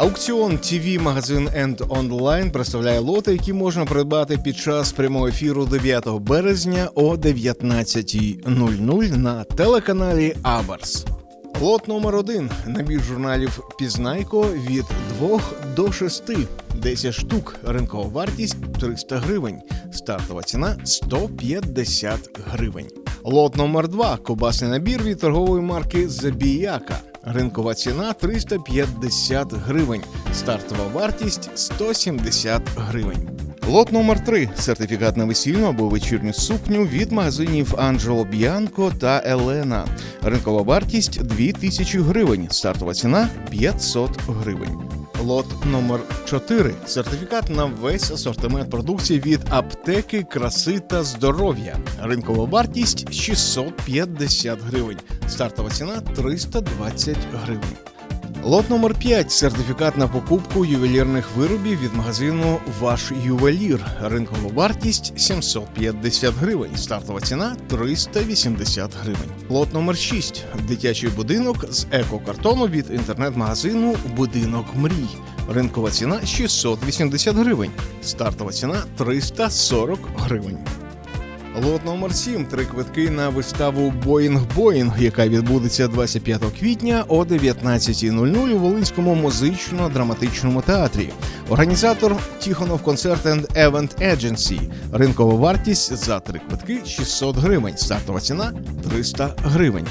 Аукціон TV магазин End Online представляє лоти, які можна придбати під час прямого ефіру 9 березня о 19.00 на телеканалі Абарс. Лот номер один набір журналів Пізнайко від 2 до 6. 10 штук. Ринкова вартість 300 гривень. Стартова ціна 150 гривень. Лот номер 2 Кобасний набір від торгової марки Забіяка. Ринкова ціна 350 гривень. Стартова вартість 170 гривень. Лот номер 3 сертифікат на весільну або вечірню сукню від магазинів Анджело Б'янко та Елена. Ринкова вартість 2000 гривень. Стартова ціна 500 гривень. Лот номер 4 сертифікат на весь асортимент продукції від аптеки краси та здоров'я. Ринкова вартість 650 гривень. Стартова ціна 320 гривень. Лот номер 5 сертифікат на покупку ювелірних виробів від магазину Ваш ювелір. Ринкова вартість 750 гривень. Стартова ціна 380 гривень. Лот номер 6 дитячий будинок з екокартону від інтернет-магазину Будинок мрій. Ринкова ціна 680 гривень. Стартова ціна 340 гривень. Лот номер 7 три квитки на виставу Боїнг Боїнг, яка відбудеться 25 квітня о 19.00 у Волинському музично-драматичному театрі. Організатор Тіхонов Концерт Event Agency. Ринкова вартість за три квитки 600 гривень. Стартова ціна 300 гривень.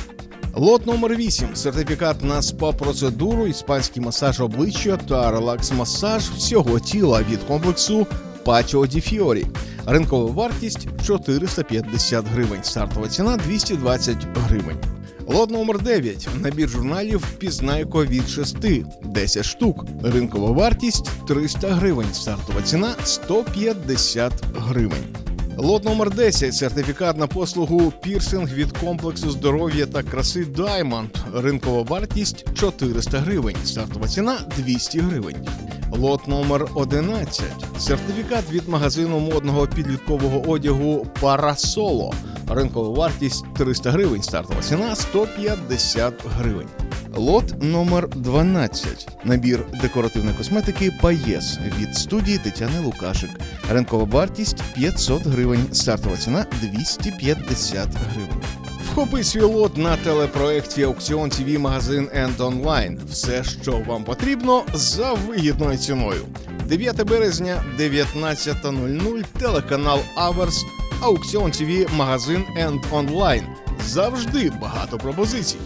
Лот номер 8 сертифікат на спа-процедуру, іспанський масаж обличчя та релакс-масаж всього тіла від комплексу Патіо Ді Фіорі. Ринкова вартість 450 гривень. Стартова ціна 220 гривень. Лот номер 9 набір журналів Пізнайко від 6 10 штук. Ринкова вартість 300 гривень. Стартова ціна 150 гривень. Лот номер 10 сертифікат на послугу пірсинг від комплексу здоров'я та краси Diamond. Ринкова вартість 400 гривень. Стартова ціна 200 гривень. Лот номер 11 сертифікат від магазину модного підліткового одягу Парасоло. Ринкова вартість 300 гривень. Стартова ціна 150 гривень. Лот номер 12 набір декоративної косметики Паєс від студії Тетяни Лукашик. Ринкова вартість 500 гривень. Стартова ціна 250 гривень. Вхопи свій лот на телепроекті Аукціон ТВ магазин End Online. Все, що вам потрібно, за вигідною ціною. 9 березня, 19.00, телеканал Аверс, Аукціон ТВ магазин End Online. Завжди багато пропозицій.